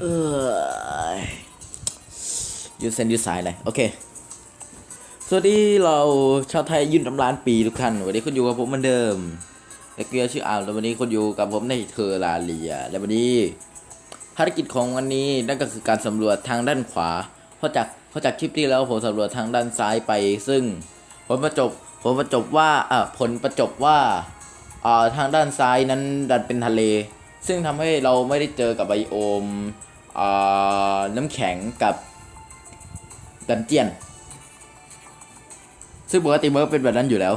เออยืดเส้นยืดสายเลยโอเค สวัสดีเราชาวไทยยืนตำรานปีทุกท่านวันนี้คุณอยู่กับผมเหมือนเดิมและเกียร์ชื่ออามแล้ววันนี้คุณอยู่กับผมในเทอร์ลาเลีย และวันนี้ภารกิจของวันนี้นั่นก็คือการสำรวจทางด้านขวา เพราะจากเพราะจากคลิปที่แล้วผมสำรวจทางด้านซ้ายไป ซึ่งผลประจบผลประจบว่าอะผลประจบว่าอ่าทางด้านซ้ายนั้นดันเป็นทะเล ซึ่งทำให้เราไม่ได้เจอกับไบโอมอน้ำแข็งกับดันเจียน ซึ่งปกติมันก็เป็นแบบนั้นอยู่แล้ว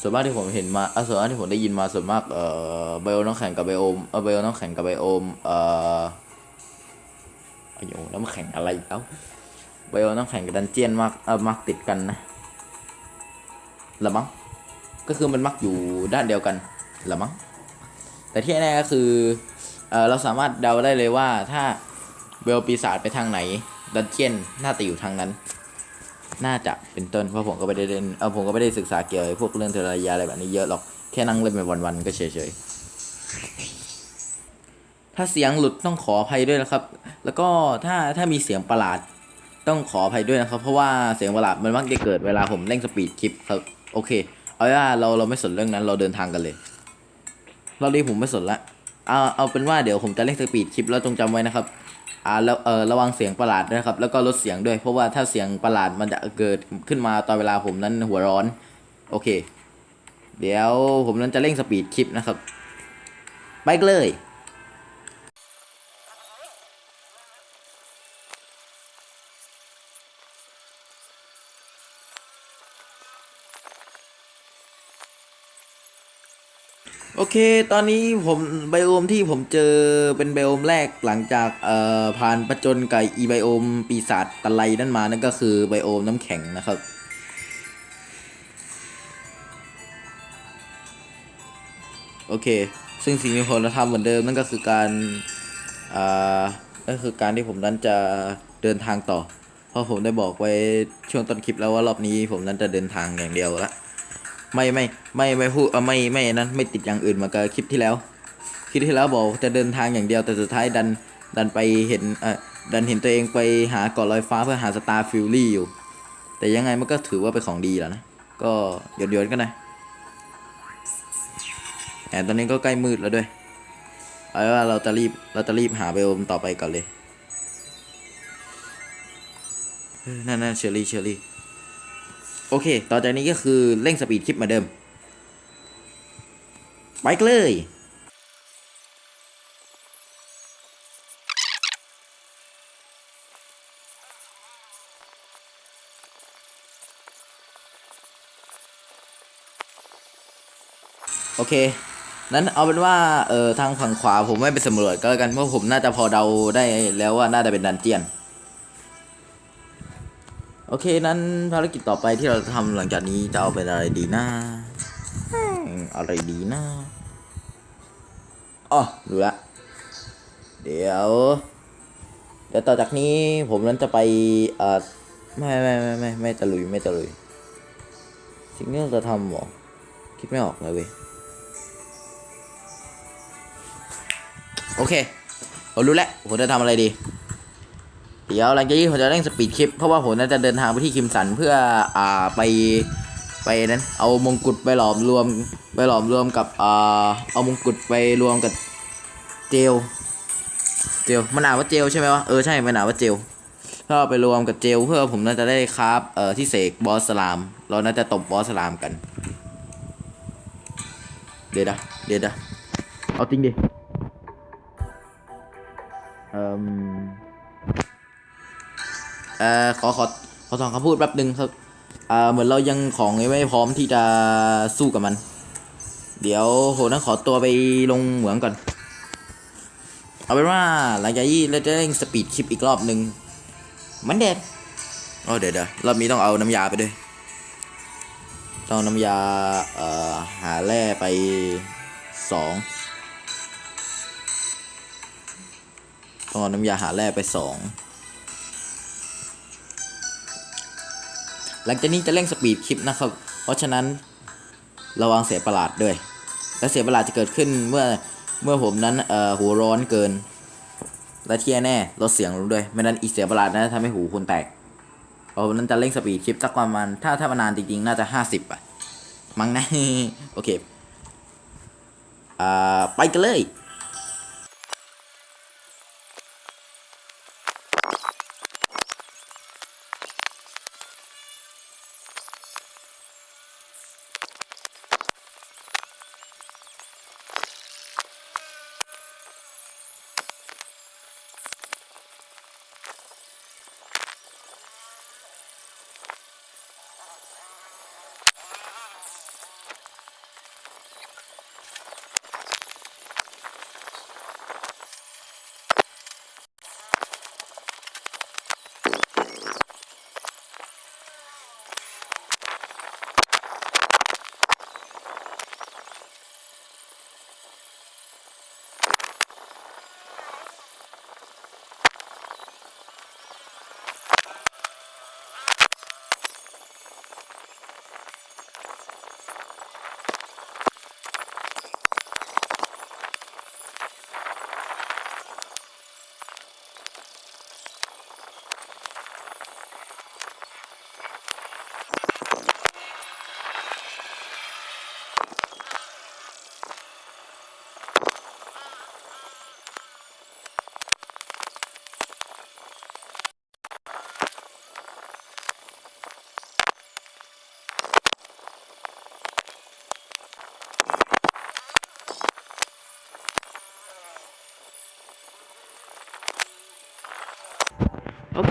ส่วนมากที่ผมเห็นมาส่วนมากที่ผมได้ยินมาส่วนมากเอ่อไบโอน้ำแข็งกับไบโอมเออไบโอน้ำแข็งกับไบโอมเอ่อไบโอน้ำแข็งอะไรแล้วไบโอน้ำแข็งกับดันเจียนมากเออมักติดกันนะละมั้งก็คือมันมักอยู่ด้านเดียวกันละมั้ง แต่ที่แน่ก็คือเออเราสามารถเดาได้เลยว่าถ้าเบลปีศาจไปทางไหน ดันเจียนน่าจะอยู่ทางนั้น น่าจะเป็นต้นเพราะผมก็ไม่ได้เล่นเออผมก็ไม่ได้ศึกษาเกี่ยวกับพวกเรื่องเทอร์ยาอะไรแบบนี้เยอะหรอกแค่นั่งเล่นไปวันๆก็เฉยๆถ้าเสียงหลุดต้องขออภัยด้วยนะครับ แล้วก็ถ้าถ้ามีเสียงประหลาดต้องขออภัยด้วยนะครับ เพราะว่าเสียงประหลาดมันมักจะเกิดเวลาผมเล่นสปีดคลิปครับโอเค เอาว่าเราเราไม่สนเรื่องนั้นเราเดินทางกันเลย เราดีผมไม่สนละเอาเอาเป็นว่าเดี๋ยวผมจะเล่นสปีดคลิปแล้วจงจำไว้นะครับอ่าแล้วเออระวังเสียงประหลาดด้วยนะครับ แล้วก็ลดเสียงด้วย เพราะว่าถ้าเสียงประหลาดมันจะเกิดขึ้นมาตอนเวลาผมนั้นหัวร้อน โอเค เดี๋ยวผมนั้นจะเร่งสปีดคลิปนะครับ ไปเลย โอเค ตอนนี้ผมไบโอมที่ผมเจอเป็นไบโอมแรกหลังจากเอ่อผ่านประจนกับอีไบโอมปีศาจตะไลนั่นมานั่นก็คือไบโอมน้ำแข็งนะครับ โอเค ซึ่งสิ่งที่ผมจะทำเหมือนเดิมนั่นก็คือการอ่าก็คือการที่ผมนั้นจะเดินทางต่อ เพราะผมได้บอกไว้ช่วงต้นคลิปแล้วว่ารอบนี้ผมนั้นจะเดินทางอย่างเดียวละ ไม่ไม่ไม่ไม่พูดเออไม่ไม่นั้นไม่ติดอย่างอื่นเหมากับคลิปที่แล้ว คลิปที่แล้วบอกจะเดินทางอย่างเดียวแต่สุดท้ายดันดันไปเห็นเออดันเห็นตัวเองไปหาเกาะลอยฟ้าเพื่อหาสตาร์ฟิลลี่อยู่ แต่ยังไงมันก็ถือว่าเป็นของดีแล้วนะ ก็หยดหยดๆกันนะแต่ตอนนี้ก็ใกล้มืดแล้วด้วย เอาว่าเราจะรีบเราจะรีบหาเบลมต่อไปก่อนเลยนั่นนั่นเชอรี่เชอรี่ โอเค ต่อจากนี้ก็คือเร่งสปีดคลิปมาเดิม ไปเลยโอเค นั้นเอาเป็นว่าเออทางฝั่งขวาผมไม่ไปสำรวจก็แล้วกันเพราะผมน่าจะพอเดาได้แล้วว่าน่าจะเป็นดันเจียน โอเค นั้นภารกิจต่อไปที่เราจะทำหลังจากนี้จะเอาเป็นอะไรดีนะอืมอะไรดีนะอ๋อรู้ละ เดี๋ยว เดี๋ยวต่อจากนี้ผมนั้นจะไปเอ่อไม่ไม่ไม่ไม่ไม่ตะลุยไม่ตะลุย สิ่งที่เราจะทำหรอคิดไม่ออกเลยเว้ยโอเคผมรู้แล้วผมจะทำอะไรดี เดี๋ยวหลังจากนี้ผมจะเร่งสปีดคลิป เพราะว่าผมน่าจะเดินทางไปที่คิมสันเพื่ออ่าไปไปนั้นเอามงกุฎไปหลอมรวมไปหลอมรวมกับอ่าเอามงกุฎไปรวมกับเจลเจลมันอ่านว่าเจลใช่ไหมวะเออใช่มันอ่านว่าเจลถ้าเอาไปรวมกับเจลเพื่อผมน่าจะได้คราฟเอ่อที่เสกบอสสลาม เราน่าจะตบบอสสลามกัน เดี๋ยวนะเดี๋ยวนะเอาจริงดิเอ่ม อ่อขอขอขอสองคำพูดแป๊บหนึ่งครับอ่าเหมือนเรายังของยังไม่พร้อมที่จะสู้กับมัน เดี๋ยวโหนั้นขอตัวไปลงเหมืองก่อน เอาเป็นว่าหลังจากนี้เราจะเร่งสปีดคลิปอีกรอบหนึ่งมันเด็ดโอ้เดี๋ยวเดี๋ยวรอบนี้ต้องเอาน้ำยาไปด้วย ต้องน้ำยาเอ่อหาแร่ไปสองต้องเอาน้ำยาหาแร่ไปสอง หลังจากนี้จะเร่งสปีดคลิปนะครับ เพราะฉะนั้นระวังเสียประหลาดด้วย และเสียประหลาดจะเกิดขึ้นเมื่อเมื่อผมนั้นเอ่อหัวร้อนเกิน และที่แน่ลดเสียงลงด้วยไม่นั้นอีเสียประหลาดนะทำให้หูคุณแตกเพราะนั้นจะเร่งสปีดคลิปสักประมาณถ้าถ้ามันานจริงๆ น่าจะห้าสิบอะมั้งนะโอเคอ่าไปกันเลย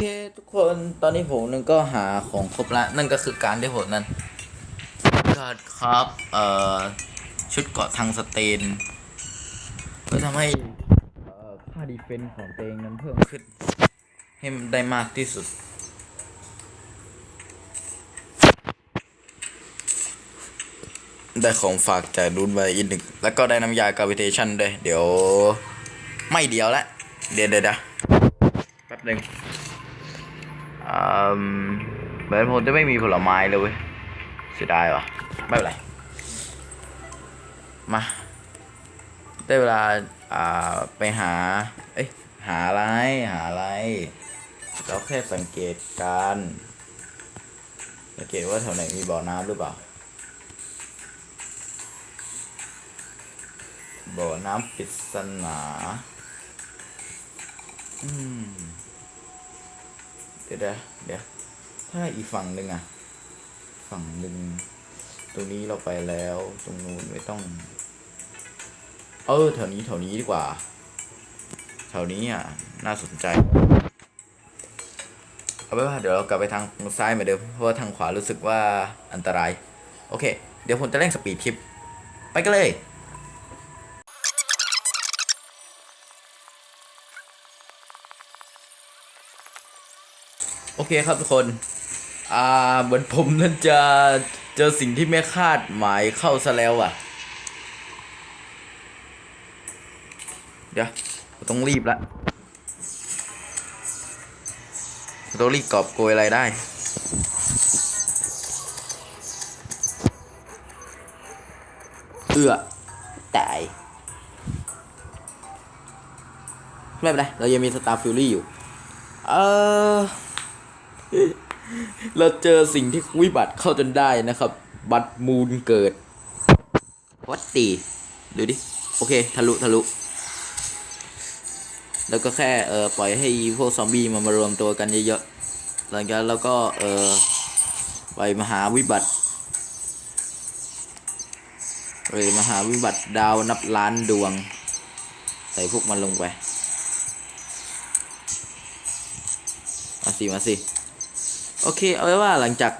เคทุกคนตอนนี้ผมนึงก็หาของครบละนั่นก็คือการที่ผมนั้นขาดครับเอ่อชุดเกาะทางสเตนเพื่อทำให้เอ่อค่าดีเฟนของตัวเองนั้นเพิ่มขึ้น ให้มันได้มากที่สุดได้ของฝากจากดูนไวอีกหนึ่ง แล้วก็ได้น้ำยากาวิเทชันด้วย เดี๋ยว ไม่เดียวละ เดี๋ยวเดี๋ยวยวแป๊บหนึ่ง เหมือนผมจะไม่มีผลไม้เลยเว้ยเสียดายวะไม่เป็นไร มา ได้เวลาอ่าไปหา เอ้ย หาอะไร หาอะไร เราแค่สังเกตการ สังเกตว่าแถวไหนมีบ่อน้ำหรือเปล่า บ่อน้ำปริศนา อืม ดี๋ยวเดี๋ยวเดี๋ยวถ้าอีกฝั่งหนึ่งอะฝั่งหนึ่งตรงนี้เราไปแล้ว ตรงนู้นไม่ต้อง เออแถวนี้แถวนี้ดีกว่า แถวนี้อะ น่าสนใจ เอาไว้ว่าเดี๋ยวเรากลับไปทางซ้ายเหมือนเดิมเพราะว่าทางขวารู้สึกว่าอันตราย โอเค เดี๋ยวผมจะเร่งสปีดคลิป ไปกันเลย เคครับทุกคน อ่า เหมือนผมนั้นจะเจอสิ่งที่ไม่คาดหมายเข้าซะแล้วอะ เดี๋ยวต้องรีบละเราต้องรีบกอบโกยอะไรได้ เอือตายไม่เป็นไรเรายังมีสตาร์ฟิลลี่อยู่ เออ เราเจอสิ่งที่วิบัติเข้าจนได้นะครับ บัตรมูลเกิด วัดตีดูดิ โอเค ทะลุ ทะลุ แล้วก็แค่เออปล่อยให้พวกซอมบี้มันมารวมตัวกันเยอะๆ หลังจากนั้นเราก็เออไปมหาวิบัติไปมหาวิบัติดาวนับล้านดวง ใส่พวกมันลงไป มาสิ มาสิ โอเค เอาไว้ว่าหลังจาก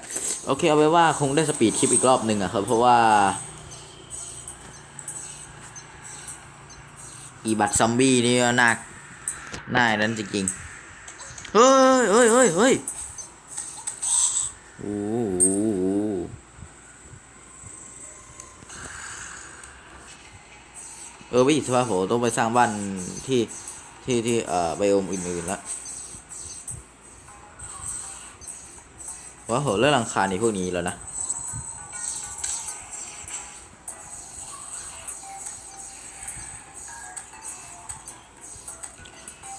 โอเค เอาไว้ว่าคงได้สปีดคลิปอีกรอบหนึ่งอะครับ เพราะว่า อีบัตรซอมบี้นี่ก็น่าน่านั้นจริงๆ เฮ้ยเฮ้ยเฮ้ยเฮ้ยโอ้โหเออวิสภาผมต้องไปสร้างบ้านที่ที่ที่เอ่อไบโอมอื่นๆแล้ว ว่าโหเรื่องรังคาในพวกนี้แล้วนะ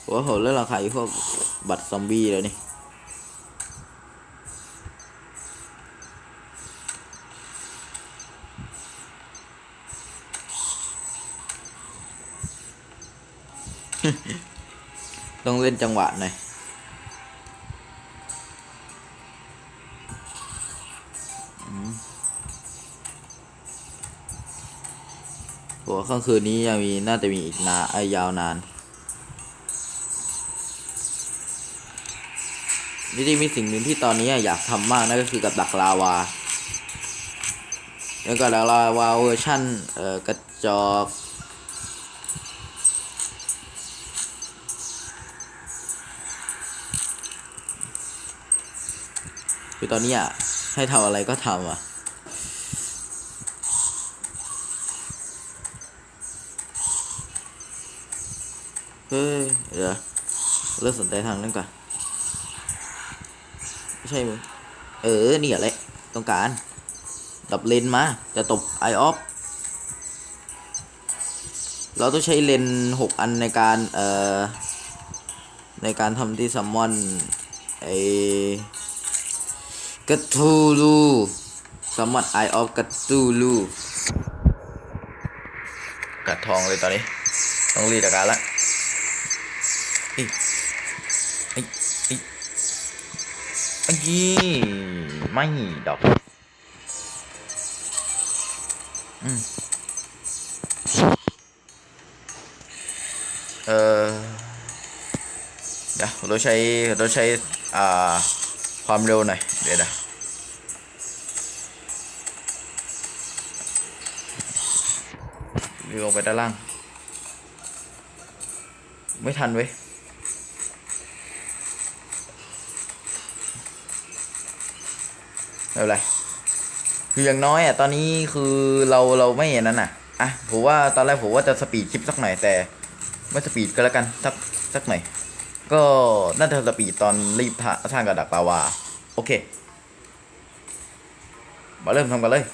โอ้โหเรื่องราคาอ้พวกบัตรซอมบี้แล้วนี่ต้องเล่นจังหวะหน่อย ค่ำคืนนี้ยังมีน่าจะมีอีกนาไอยาวนานจริงๆมีสิ่งหนึ่งที่ตอนนี้อยากทำมากนั่นก็คือกับดักลาวาแล้วก็ดักลาวาเวอร์ชั่นเอ่อกระจอกคือตอนนี้อะให้ทำอะไรก็ทำอะ ฮ้ยเดี๋ยวเลิกสนใจทางนั้นก่อนไม่ใช่มึงเออ นี่แหละต้องการดับเลนมา จะตบไอออฟเราต้องใช้เลนหกอันในการ เอ่อ ในการทำที่ซัมมอนไอกระทูลูซัมมอนไอออฟกระทูลูกัดทองเลยตอนนี้ ต้องรีดอาการละ ยี่ไม่ดอกอืมเออเดี๋ยวเราใช้เราใช้อ่าความเร็วหน่อยเดี๋ยวนะลงไปด้านล่าง ไม่ทันเว้ย ไม่เป็นไรคืออย่างน้อยอะตอนนี้คือเราเราไม่เห็นนั้นอะอะผมว่าตอนแรกผมว่าจะสปีดคลิปสักหน่อยแต่ไม่สปีดก็แล้วกันสักสักหน่อยก็น่าจะสปีดตอนรีบท่าสร้างกระดักลาวาโอเค มาเริ่มทำกันเลย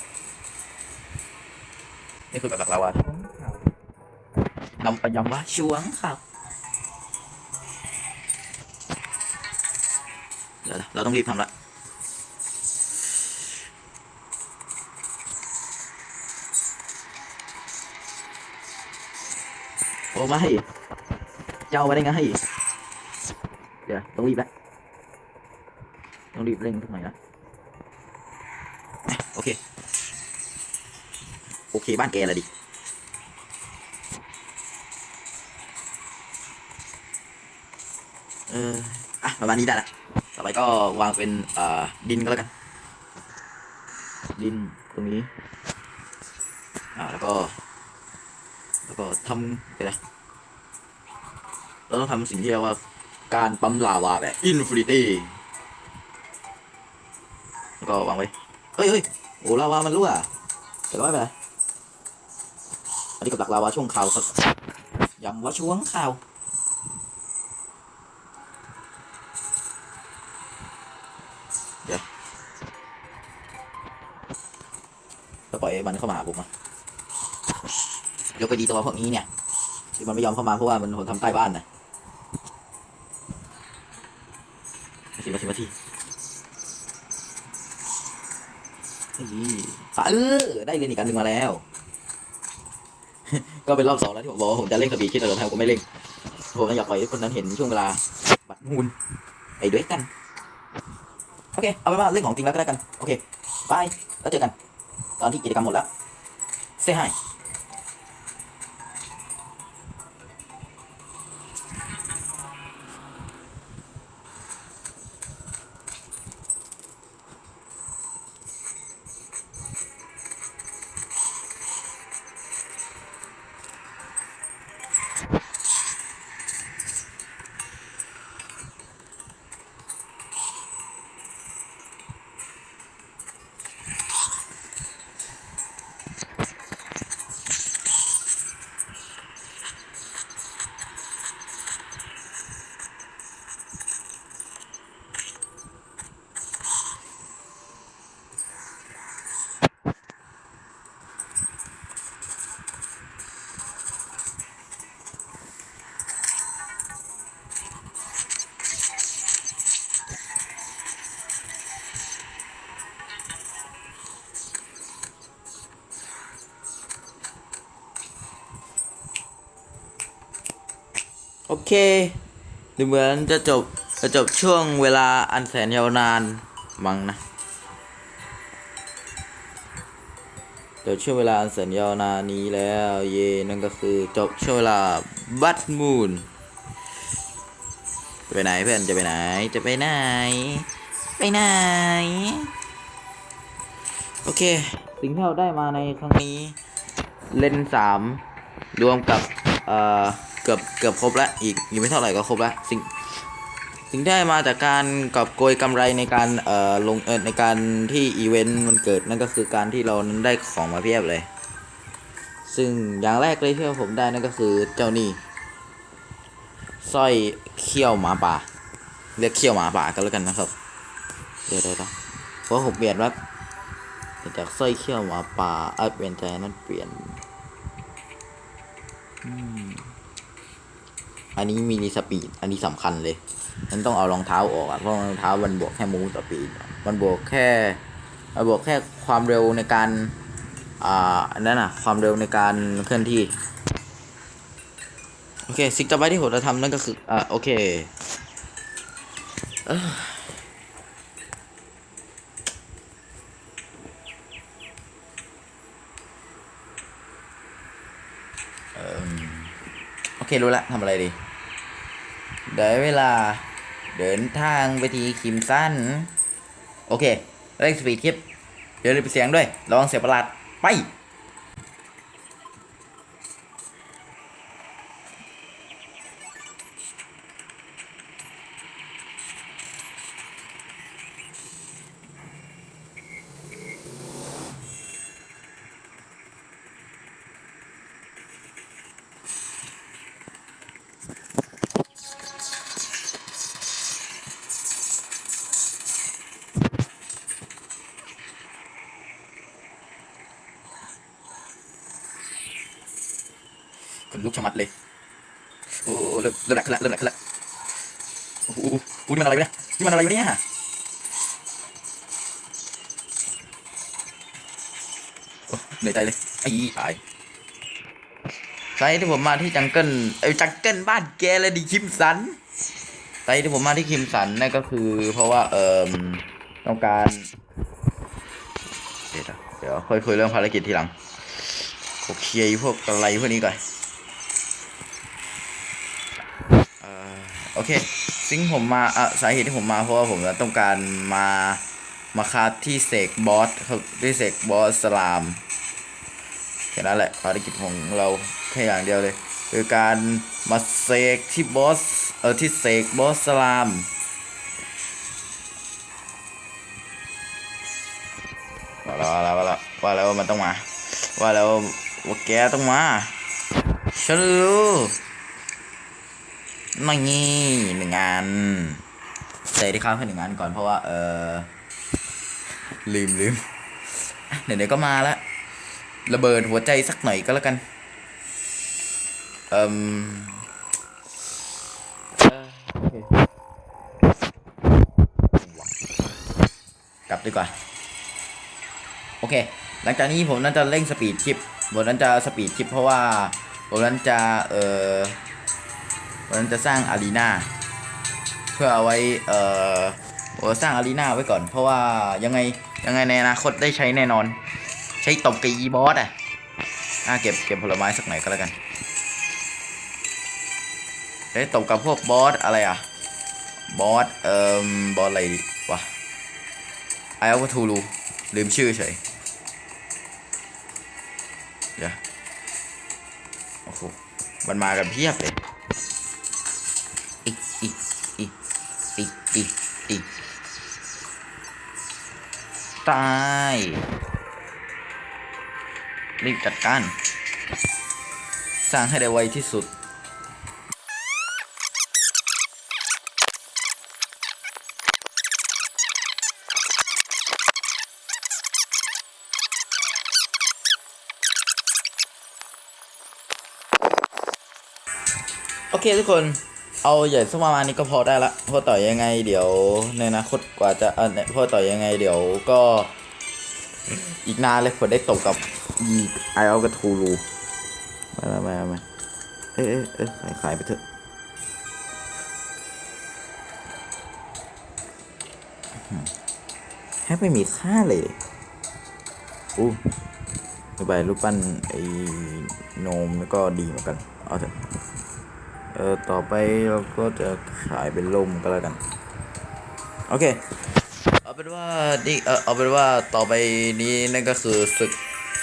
นี่คือกระดักลาวานำไปยำว่าช่วงครับเดี๋ยวนะเราต้องรีบทำละ อ้ไม่เจ้าไปได้ไงเดี๋ยวต้องรีบแล้วต้องรีบเร่งทุกหน่อยนะอะโอเค โอเคบ้านแกละดิเอออะประมาณนี้ได้ละต่อไปก็วางเป็นอ่าดินก็แล้วกัน ดินตรงนี้อ่าแล้วก็ แล้วก็ทำไปนะเราต้องทำสิ่งที่เรียกว่าการปั๊มลาวาแบบอินฟินิตี้แล้วก็วางไว้เฮ้ยเฮ้ยโอ้ลาวามันรั่วแต่ก็ไม่เป็นไรอันนี้กับดักลาวาช่วงข่าวครับย้ำว่าช่วงข่าวเดี๋ยวแล้วปล่อยมันเข้ามาหาผมอะ ยกไปดีตัวพวกนี้เนี่ยที่มันไม่ยอมเข้ามาเพราะว่ามันคนทำใต้บ้านนะมาทีมาทีมาทีนี่ฝาเออได้เรียนอีกอันหนึ่งมาแล้ว ก็เป็นรอบสองแล้วที่ผมบอกผมจะเล่นสปีดคิดแต่ท้ายผมไม่เล่นผมอยากปล่อยให้คนนั้นเห็นช่วงเวลาบัดมูลไปด้วยกัน โอเค เอาไปนว่าเล่นของจริงแล้วก็ได้กัน โอเคบายแล้วเจอกัน ตอนที่กิจกรรมหมดแล้วเซฮาย เคดูเหมือนจะจบจะจบช่วงเวลาอันแสนยาวนานมั้งนะจบช่วงเวลาอันแสนยาวนานนี้แล้ว เย่นั่นก็คือจบช่วงเวลาบัตมูนจะไปไหนเพื่อนจะไปไหนจะไปไหน ไปไหน โอเค สิ่งที่เราได้มาในครั้งนี้ เล่นสามรวมกับ เอ่อ เกือบเกือบครบแล้วอีกอีกไม่เท่าไหร่ก็ครบแล้วสิ่งสิ่งที่ได้มาจากการกอบโกยกำไรในการเอ่อลงเออในการที่อีเวนต์มันเกิดนั่นก็คือการที่เรานั้นได้ของมาเพียบเลย ซึ่งอย่างแรกเลยที่ผมได้นั่นก็คือเจ้านี่สร้อยเขี้ยวหมาป่า เรียกเขี้ยวหมาป่ากันแล้วกันนะครับเดี๋ยวเดี๋ยวเพราะผมเปลี่ยนว่าจากสร้อยเขี้ยวหมาป่าเออเปลี่ยนใจนั้นเปลี่ยนอัันนี้มีสปีด อันนี้สำคัญเลยนั้นต้องเอารองเท้าออกอะเพราะรองเท้ามันบวกแค่มูสปีด มันบวกแค่มันบวกแค่ความเร็วในการ อ่าอันนั้นอะความเร็วในการเคลื่อนที่ โอเคสิ่งต่อไปที่ผมจะทำนั่นก็คือ อ่า โอเคเอ้อเอิ่มโอเค รู้ละทำอะไรดี เดี๋ยวเวลาเดินทางไปทีคิมสั้น โอเคเร่งสปีดคลิปเดี๋ยวรีบเสียงด้วยระวังเสียงประหลาดไป คนลุกชะมัดเลย โอ้เริ่มเริ่มหนักขึ้นละเริ่มหนักขึ้นละโอ้โหนี่มันอะไรวะเนี่ยนี่มันอะไรวะเนี่ยเหนื่อยใจเลยไอ้ตายสาเหตุที่ผมมาที่จังเกิลไอ้จังเกิลบ้านแกเลยดิคิมสันสาเหตุที่ผมมาที่คิมสันนั่นก็คือ เพราะว่าเอ่อต้องการเดี๋ยวเดี๋ยวค่อยคุยเรื่องภารกิจทีหลังโอเคพวกอะไรพวกนี้ก่อนเอ่ อโอเคซึ่งผมมาอะสาเหตุที่ผมมาเพราะว่าผมต้องการมามาคาที่เสกบอสครับที่เสกบอสสลามแค่นั้นแหละภารกิจของเราแค่อย่างเดียวเลย คือการมาเสกที่บอสเออที่เสกบอสสลามว่าแล้วว่าแล้วว่าแล้วว่าแล้วมันต้องมา ว่าแล้วว่าแกต้องมาฉันรู้ ไม่งี้หนึ่งงานใส่ที่ข้าวให้หนึ่งงานก่อนเพราะว่า เออลืมลืมอะไหนๆก็มาล้วระเบิดหัวใจสักหน่อยก็แล้วกัน เอ่มโอเคกลับดีกว่า โอเค หลังจากนี้ผมน่าจะเร่งสปีดคลิปผมนั้นจะสปีดคลิปเพราะว่าผมนั้นจะ เอ่อ ผมนั้นจะสร้างอารีนาเพื่อเอาไว้เอ่อสร้างอารีนาไว้ก่อน เพราะว่ายังไงยังไงในอนาคตได้ใช้แน่นอน ใช้ตบกับอีบอสอะอะเก็บเก็บผลไม้สักหน่อยก็แล้วกันได้ตบกับพวกบอสอะไรอะบอสเอ่อบอสอะไรวะไออัลทูรูลืมชื่อเฉยเดี๋ยวโอ้โหมันมากันเพียบเลย อีกอีกตายรีบจัดการ สร้างให้ได้ไวที่สุดโอเคทุกคน เอาใหญ่สักประมาณนี้ก็พอได้ละพอต่อยังไง เดี๋ยวในอนาคตกว่าจะเออพอต่อยังไง เดี๋ยวก็ อีกนานเลยผมได้ตกกับอีไอเอากรบทูรูมามามาเอ๊ะเอ๊ะขายไปเถอะแทบไม่มีค่าเลยอู้ไปลูกปั้นไอ้โนมแล้วก็ดีเหมือนกัน เอาเถอะ เออต่อไปเราก็จะขายเป็นลมก็แล้วกัน โอเค เอาเป็นว่าดิเออเอาเป็นว่าต่อไปนี้นั่นก็คือศึก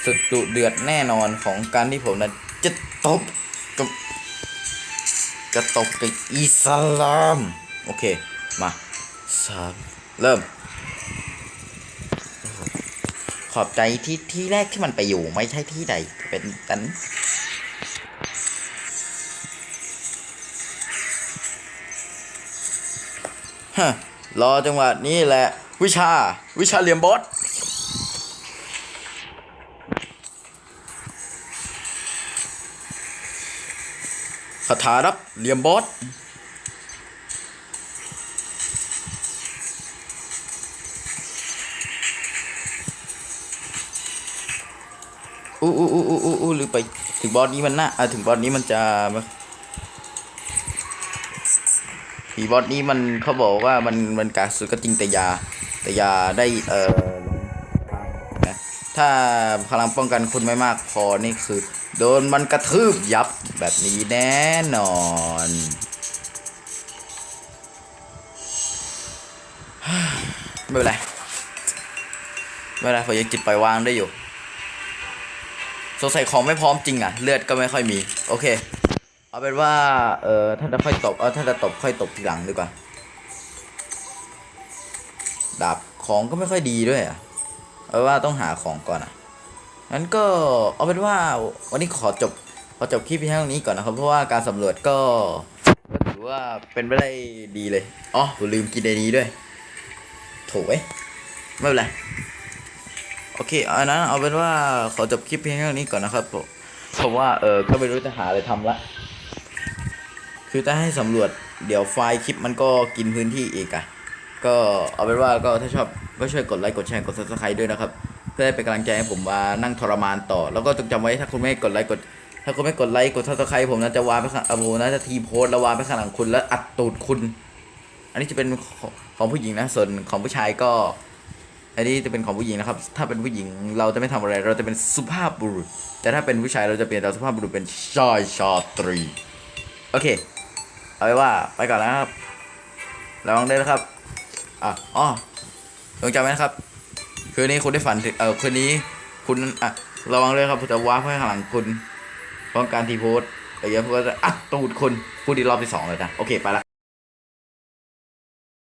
ศึกดุเดือดแน่นอนของการที่ผมนั้นจะตบกับจะตบกับอิสลาม โอเค มาสามเริ่ม ขอบใจที่ที่แรกที่มันไปอยู่ไม่ใช่ที่ใดเป็นตัน ฮะรอจังหวะนี้แหละ วิชา วิชาเหลี่ยมบอสคาถารับเหลี่ยมบอสอู้อู้อู้อู้อู้อู้หรือไปถึงบอสนี้มันน่าอะถึงบอสนี้มันจะ ผีบอสนี้มันเขาบอกว่ามันมันกากสุดก็จริงแต่ยา แต่ยาได้เอ่อถ้าพลังป้องกันคุณไม่มากพอนี่คือ โดนมันกระทืบยับแบบนี้แน่นอนไม่เป็นไรไม่เป็นไรผมยังจิตปล่อยวางได้อยู่สงสัยของไม่พร้อมจริงอะ เลือดก็ไม่ค่อยมี โอเค เอาเป็นว่า เออถ้าจะค่อยตบ เออถ้าจะตบค่อยตบทีหลังดีกว่า ดาบของก็ไม่ค่อยดีด้วยอะ เอาเว่าต้องหาของก่อนอะ งั้นก็เอาเป็นว่าวันนี้ขอจบ ขอจบคลิปเพียงเท่านี้ก่อนนะครับ เพราะว่าการสำรวจก็ก็ถือว่าเป็นไปได้ดีเลย อ๋อผมลืมกินในนี้ด้วย โถเว้ยไม่เป็นไร โอเคอันนั้นเอาเป็นว่าขอจบคลิปเพียงเท่านี้ก่อนนะครับผมเพราะว่าเออก็ไม่รู้จะหาอะไรทำละ คือถ้าให้สำรวจเดี๋ยวไฟล์คลิปมันก็กินพื้นที่อีกอะก็เอาเป็นว่าก็ถ้าชอบก็ช่วยกดไลค์กดแชร์กด subscribe ด้วยนะครับ เพื่อให้เป็นกำลังใจให้ผมมานั่งทรมานต่อ แล้วก็ต้องจำไว้ถ้าคุณไม่กดไลค์กด ถ้าคุณไม่กดไลค์กด subscribe ผมน่าจะวางไปข้างอะผมน่าจะทีโพสแล้ววางไปข้างหลังคุณแล้วอัดตูดคุณ อันนี้จะเป็นของผู้หญิงนะส่วนของผู้ชายก็อันนี้จะเป็นของผู้หญิงนะครับ ถ้าเป็นผู้หญิงเราจะไม่ทำอะไร เราจะเป็นสุภาพบุรุษ แต่ถ้าเป็นผู้ชายเราจะเปลี่ยนจากสุภาพบุรุษเป็นชายชาตรี โอเค เอาไว้ว่าไปก่อนแล้วครับระวังด้วยนะครับอะอ๋อลงจำไว้นะครับ คืนนี้คุณได้ฝันถึงเออคืนนี้คุณอะระวังด้วยครับผมจะว้าร์ปให้ข้างหลังคุณป้องการทีโพสต์แต่อย่าพูดว่าจะอัดตูดคุณพูดดีรอบที่สองเลยนะ โอเค ไปละ